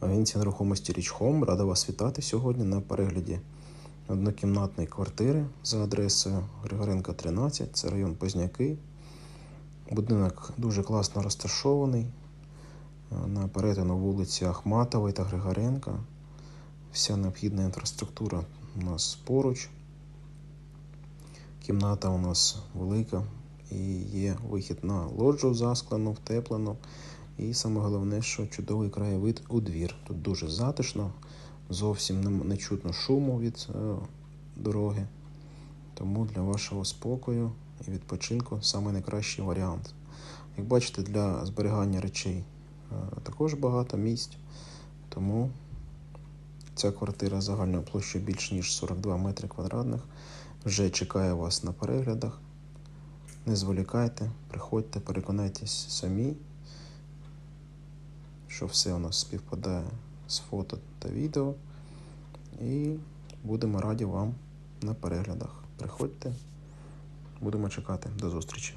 Агенція нерухомості Річ Хом рада вас вітати сьогодні на перегляді однокімнатної квартири за адресою Григоренка 13, це район Позняки. Будинок дуже класно розташований е, на перетину вулиці Ахматової та Григоренка. Вся необхідна інфраструктура у нас поруч. Кімната у нас велика і є вихід на лоджу засклену, втеплену. І саме головне, що чудовий краєвид у двір. Тут дуже затишно, зовсім не, чутно шуму від е, дороги. Тому для вашого спокою і відпочинку саме найкращий варіант. Як бачите, для зберігання речей е, також багато місць. Тому ця квартира загальною площею більш ніж 42 метри квадратних. Вже чекає вас на переглядах. Не зволікайте, приходьте, переконайтесь самі, що все у нас співпадає з фото та відео. І будемо раді вам на переглядах. Приходьте, будемо чекати. До зустрічі.